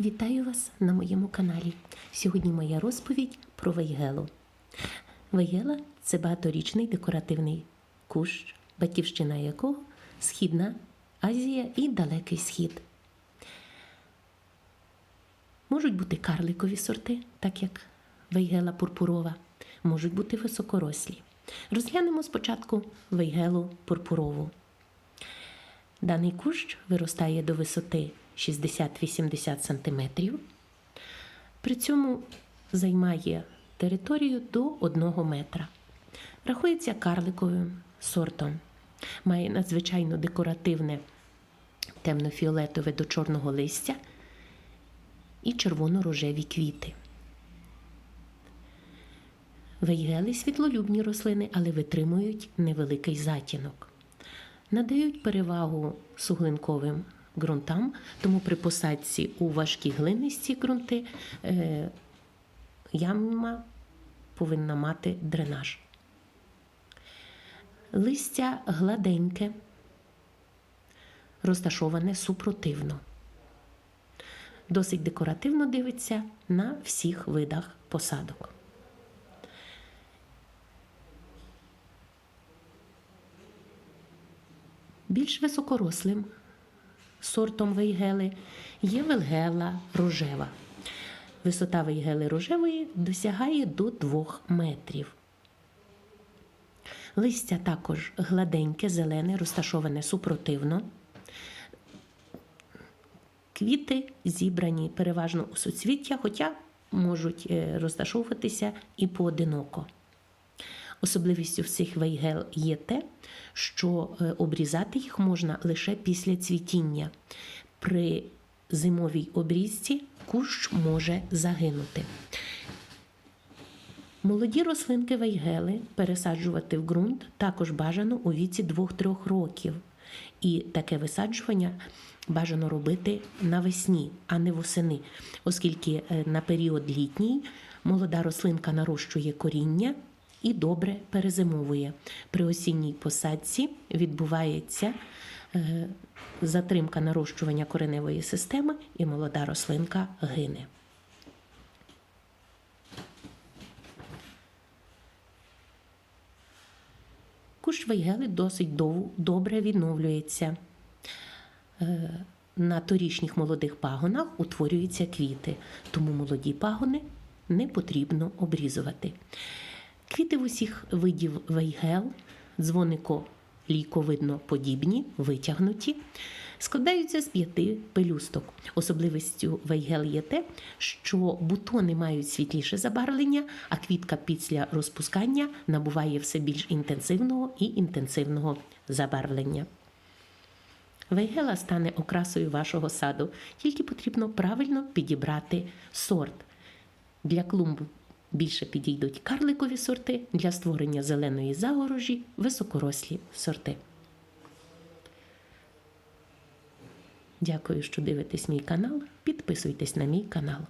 Вітаю вас на моєму каналі. Сьогодні моя розповідь про вейгелу. Вейгела це багаторічний декоративний кущ, батьківщина якого Східна Азія і Далекий Схід. Можуть бути карликові сорти, так як вейгела пурпурова, можуть бути високорослі. Розглянемо спочатку вейгелу пурпурову. Даний кущ виростає до висоти 60-80 см. При цьому займає територію до 1 метра. Рахується карликовим сортом. Має надзвичайно декоративне темно-фіолетове до чорного листя і червоно-рожеві квіти. Вейгели світлолюбні рослини, але витримують невеликий затінок. Надають перевагу суглинковим ґрунтам, тому при посадці у важкі глинисті ґрунти е, яма повинна мати дренаж. Листя гладеньке, розташоване супротивно. Досить декоративно дивиться на всіх видах посадок. Більш високорослим сортом вейгели є вельгела рожева. Висота вейгели рожевої досягає до 2 метрів. Листя також гладеньке, зелене, розташоване супротивно. Квіти зібрані переважно у суцвіття, хоча можуть е, розташовуватися і поодиноко. Особливістю цих вейгел є те, що е, обрізати їх можна лише після цвітіння. При зимовій обрізці кущ може загинути. Молоді рослинки вейгели пересаджувати в ґрунт також бажано у віці 2-3 років. І таке висаджування бажано робити навесні, а не восени, оскільки е, на період літній молода рослинка нарощує коріння і добре перезимовує. При осінній посадці відбувається е, затримка нарощування кореневої системи, і молода рослинка гине. Кущ вейгели досить дов- добре відновлюється. Е, На торішніх молодих пагонах утворюються квіти, тому молоді пагони не потрібно обрізувати. Квіти в усіх видів вейгел, дзвонико лійковидно подібні, витягнуті, складаються з п'яти пелюсток. Особливістю вейгел є те, що бутони мають світліше забарвлення, а квітка після розпускання набуває все більш інтенсивного і інтенсивного забарвлення. Вейгела стане окрасою вашого саду, тільки потрібно правильно підібрати сорт. Для клумб більше підійдуть карликові сорти, для створення зеленої загорожі високорослі сорти. Дякую, що дивитесь мій канал. Підписуйтесь на мій канал.